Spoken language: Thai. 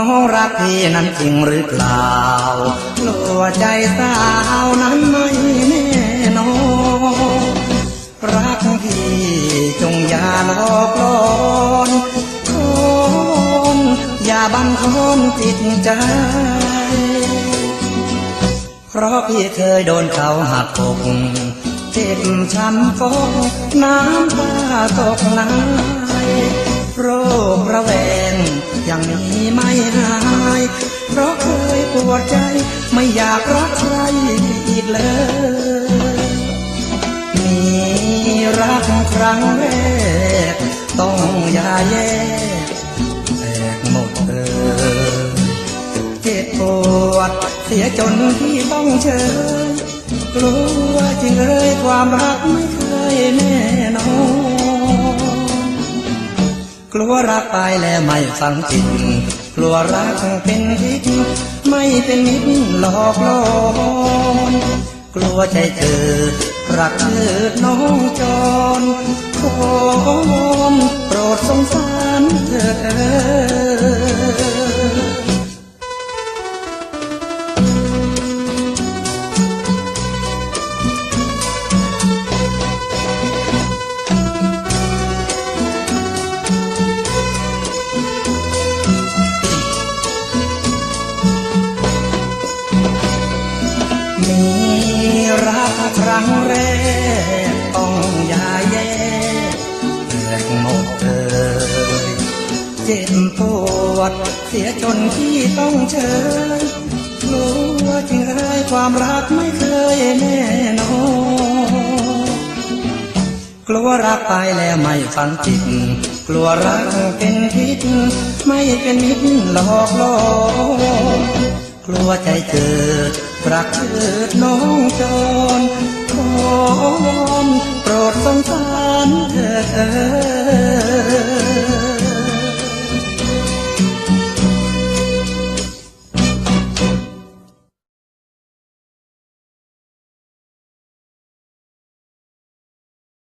น้องรักพี่นั้นจริงหรือเปล่ากลัวใจสาวนั้นไม่แน่นอนรักพี่จงอย่าหลอกลอนคนอย่าบังคับจิตใจ เพราะพี่เคยโดนเขาหักอกเจ็บช้ำฟกน้ำตาตกไหลโหายเพราะเคยปวดใจไม่อยากรักใครอีกเลยมีรักครั้งแรกต้องอย่าแยกแตกหมดเลยเจ็บปวดเสียจนที่ต้องเชยกลัวจริงเลยความรักไม่เคยแน่นอนกลัวรักไปแล้วไม่ฟังจิตก ลัวรักเป็นพิษไม่เป็นมิตรหลอกลวงกลัวใจเธอรักเธอน้องจรขอมโปรดสงสาร รักครั้งแรกต้องอย่าแย่แตกหมดเลยเจ็บปวดเสียจนที่ต้องเชยกลัวจริงเลยความรักไม่เคยแน่นอนกลัวรักไปแล้วไม่ฝันจิต กลัวรักเป็นพิษไม่เป็นมิตรหลอกลวงกลัวใจเกิด ប្រកេតនងចនខោនប្រតសង្សានអើ